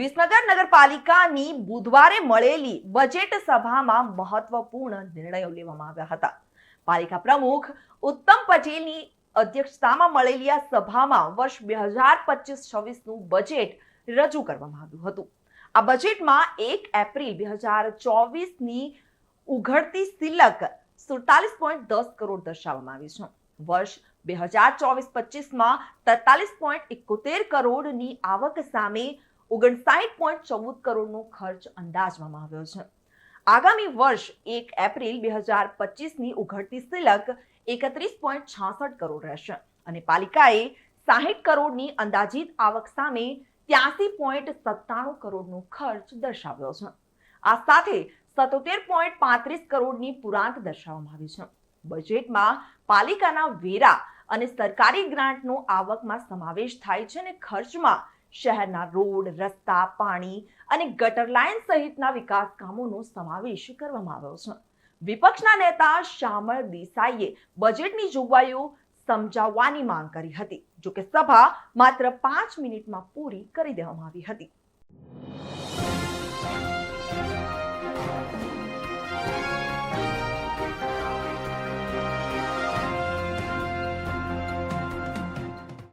વિસનગર નગરપાલિકાની બુધવારે મળેલી બજેટ સભામાં મહત્વપૂર્ણ નિર્ણયો લેવામાં આવ્યા હતા. પાલિકા પ્રમુખ ઉત્તમ પટેલની અધ્યક્ષતામાં મળેલી આ સભામાં વર્ષ બે હજાર પચીસ છવ્વીસનું બજેટ રજૂ કરવામાં આવ્યું હતું. આ બજેટમાં એક એપ્રિલ બે હજાર ચોવીસની ઉઘડતી સિલક સુડતાલીસ પોઈન્ટ દસ કરોડ દર્શાવવામાં આવી છે. વર્ષ બે હજાર ચોવીસ પચીસમાં તેતાલીસ પોઈન્ટ એકોતેર કરોડની આવક સામે ઓગણસાઠ પોઈન્ટ ચૌદ કરોડનો ખર્ચ અંદાજવામાં આવ્યો છે. આગામી વર્ષ એક એપ્રિલ બે હજાર પચીસની ઉઘડતી સિલક એકત્રીસ પોઈન્ટ છાસઠ કરોડ રહેશે અને પાલિકાએ સાહીઠ કરોડની અંદાજિત આવક સામે ત્યાસી પોઈન્ટ સત્તાણું કરોડનો ખર્ચ દર્શાવ્યો છે. આ સાથે સત્તોતેર પોઈન્ટ પાંત્રીસ કરોડની પુરાંત દર્શાવવામાં આવી છે. બજેટમાં પાલિકાના વેરા અને સરકારી ગ્રાન્ટનો આવકમાં સમાવેશ થાય છે અને ખર્ચમાં શહેરના રોડ, રસ્તા, પાણી અને ગટર લાઇન સહિતના વિકાસ કામોનો સમાવેશ કરવામાં આવ્યો છે. વિપક્ષના નેતા શ્યામળ દેસાઈએ બજેટની જોગવાઈઓ સમજાવવાની માંગ કરી હતી, જોકે સભા માત્ર પાંચ મિનિટમાં પૂરી કરી દેવામાં આવી હતી.